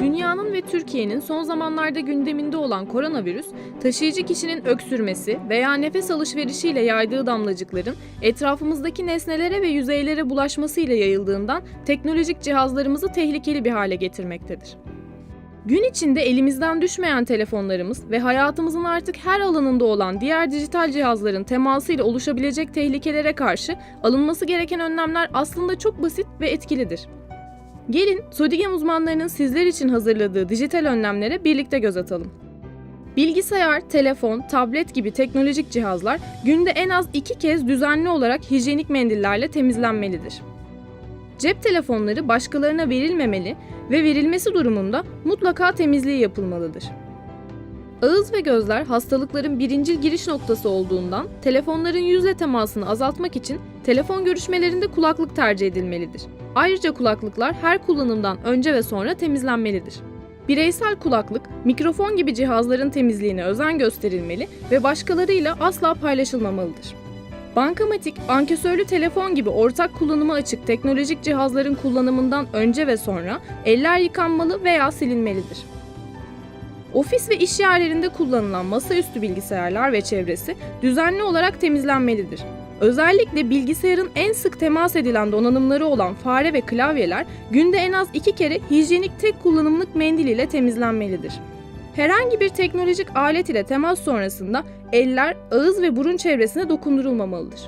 Dünyanın ve Türkiye'nin son zamanlarda gündeminde olan koronavirüs, taşıyıcı kişinin öksürmesi veya nefes alışverişiyle yaydığı damlacıkların etrafımızdaki nesnelere ve yüzeylere bulaşmasıyla yayıldığından teknolojik cihazlarımızı tehlikeli bir hale getirmektedir. Gün içinde elimizden düşmeyen telefonlarımız ve hayatımızın artık her alanında olan diğer dijital cihazların temasıyla oluşabilecek tehlikelere karşı alınması gereken önlemler aslında çok basit ve etkilidir. Gelin Sodigem uzmanlarının sizler için hazırladığı dijital önlemlere birlikte göz atalım. Bilgisayar, telefon, tablet gibi teknolojik cihazlar günde en az iki kez düzenli olarak hijyenik mendillerle temizlenmelidir. Cep telefonları başkalarına verilmemeli ve verilmesi durumunda mutlaka temizliği yapılmalıdır. Ağız ve gözler hastalıkların birincil giriş noktası olduğundan telefonların yüzle temasını azaltmak için telefon görüşmelerinde kulaklık tercih edilmelidir. Ayrıca kulaklıklar her kullanımdan önce ve sonra temizlenmelidir. Bireysel kulaklık, mikrofon gibi cihazların temizliğine özen gösterilmeli ve başkalarıyla asla paylaşılmamalıdır. Bankamatik, ankesörlü telefon gibi ortak kullanıma açık teknolojik cihazların kullanımından önce ve sonra eller yıkanmalı veya silinmelidir. Ofis ve iş yerlerinde kullanılan masaüstü bilgisayarlar ve çevresi düzenli olarak temizlenmelidir. Özellikle bilgisayarın en sık temas edilen donanımları olan fare ve klavyeler günde en az iki kere hijyenik tek kullanımlık mendil ile temizlenmelidir. Herhangi bir teknolojik alet ile temas sonrasında eller, ağız ve burun çevresine dokundurulmamalıdır.